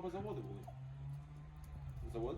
дроби заводи були. Завод?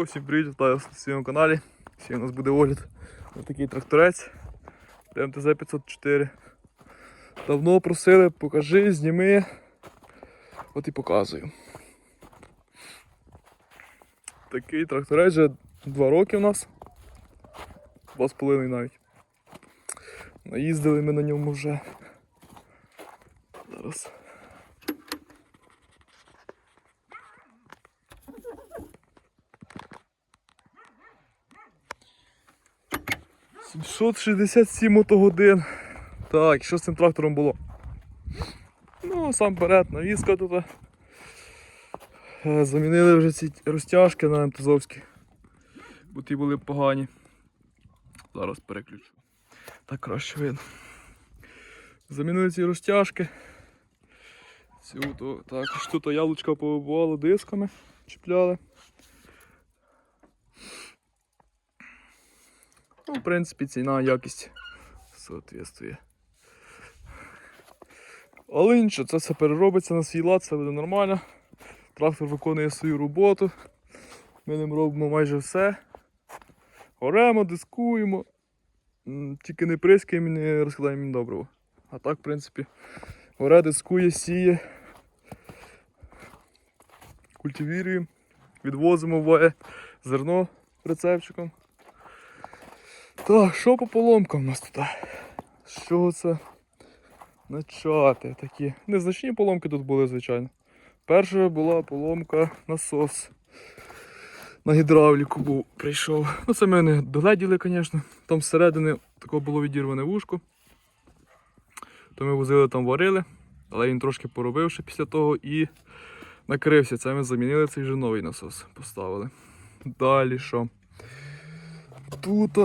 Ну всім привіт, вітаю вас на своєму каналі. Сьогодні у нас буде огляд на такий тракторець. МТЗ 504. Давно просили, покажи, зніми. От і показую. Такий тракторець вже 2 роки у нас. Два з половиною навіть. Наїздили ми на ньому вже. Зараз. — 767 мотогодин. Так, що з цим трактором було? Ну, сам перед, навіска тут. Е, Замінили вже ці розтяжки на МТЗовські. Бо ті були погані. Зараз переключу. Так краще видно. Замінили ці розтяжки. Цю то, також тут яблучка повибувало дисками, чіпляли. Ну, в принципі, ціна якість соответствує. Але нічого, це все переробиться на свій лад, все буде нормально. Трактор виконує свою роботу. Ми ним робимо майже все. Оремо, дискуємо. Тільки не прискаємо не розкладаємо їм добриво. А так, в принципі, оре, дискує, сіє. Культивіруємо, відвозимо в зерно прицепчиком. Так, що по поломкам у нас тут? Що це? Начати такі. Незначні поломки тут були, звичайно. Перша була поломка насос. На гідравліку був, прийшов. Ну, це ми не догледіли, звісно. Там всередини тако було відірване вушко. То ми возили там варили, але він трошки поробивши після того і накрився. Це ми замінили цей же новий насос. Поставили. Далі що? Тут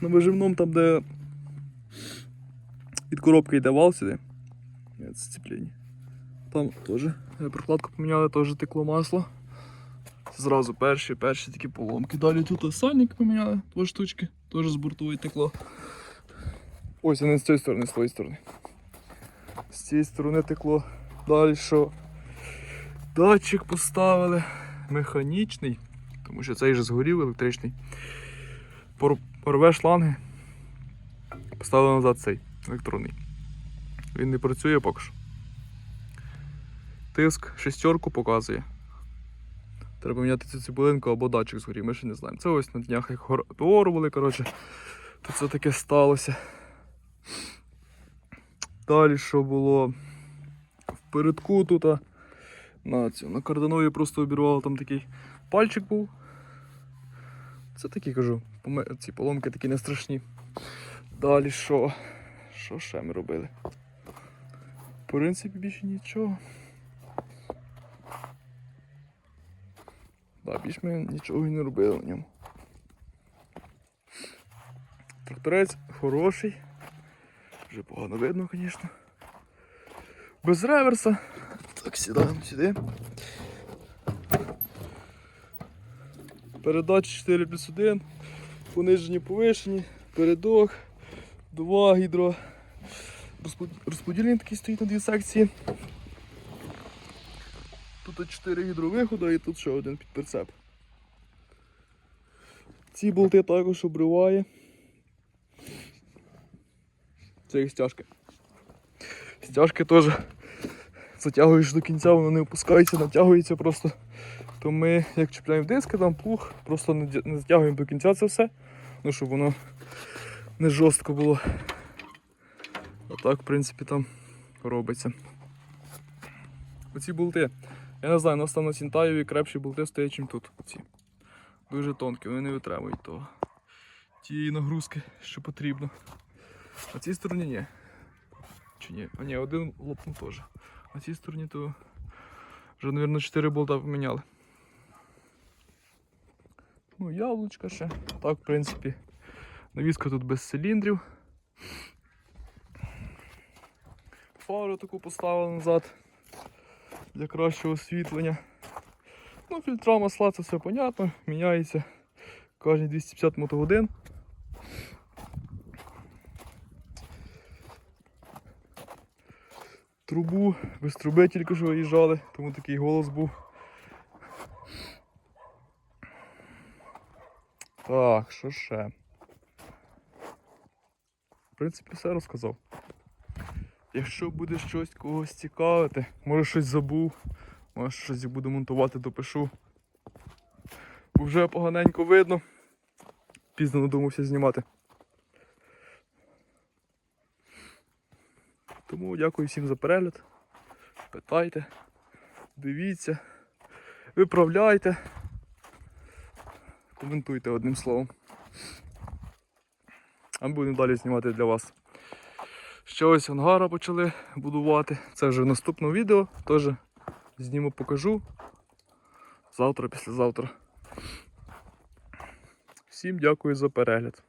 на виживному там, де від коробки йде вал сюди. Це сцеплення. Там теж е, прокладку поміняли, теж текло масло. Це зразу перші, перші такі поломки. Далі тут сальник поміняли, два штучки, теж з бортової текло. Ось вони з цієї сторони, з тієї сторони. З цієї сторони текло. Далі що? Датчик поставили. Механічний тому що цей же згорів електричний. Пор- Порве шланги. Поставили назад цей електронний. Він не працює поки що. Тиск шестерку показує. Треба міняти цю цибулинку або датчик згорів, ми ще не знаємо. Це ось на днях як гор- дорвали, коротше. То це таке сталося. Далі що було? Впередку тут на, цю, на карданові просто обірвало там такий пальчик був. Це такі кажу, ці поломки такі не страшні. Далі що? Що ще ми робили? В принципі, більше нічого. Да, більше ми нічого і не робили на ньому. Тракторець хороший. Вже погано видно, звісно. Без реверса. Так, сідаємо сюди. Передачі 4 плюс 1, понижені повишені, передок, два гідро. Розпод- такий стоїть на дві секції. Тут 4 гідровиходи і тут ще один під прицеп. Ці болти також обриває. цієї стяжки. Стяжки теж затягуєш до кінця, воно не опускається, натягується просто. То ми, як чіпляємо диски, там плуг, просто не затягуємо до кінця це все, ну щоб воно не жорстко було. А так, в принципі, там робиться. Оці болти. Я не знаю, у нас там на Сінтаєві крепші болти стоять, ніж тут. Оці. Дуже тонкі, вони не витримують того. Тієї нагрузки, що потрібно. На цій стороні ні. Чи ні? А ні, один лопнув теж. На цій стороні то вже, мабуть, 4 болта поміняли. Ну, яблучка ще. Так, в принципі. Навіска тут без циліндрів. Фару таку поставили назад для кращого освітлення. Ну, фільтра масла це все понятно, міняється кожні 250 мотогодин. Трубу, без труби тільки що виїжджали, тому такий голос був. Так, що ще? В принципі, все розказав. Якщо буде щось когось цікавити, може щось забув, може щось буду монтувати, допишу. Вже поганенько видно. Пізно надумався знімати. Тому дякую всім за перегляд. Питайте, дивіться, виправляйте, коментуйте одним словом. А ми будемо далі знімати для вас. Ще ось ангара почали будувати. Це вже в наступному відео. Теж зніму покажу. Завтра, післязавтра. Всім дякую за перегляд.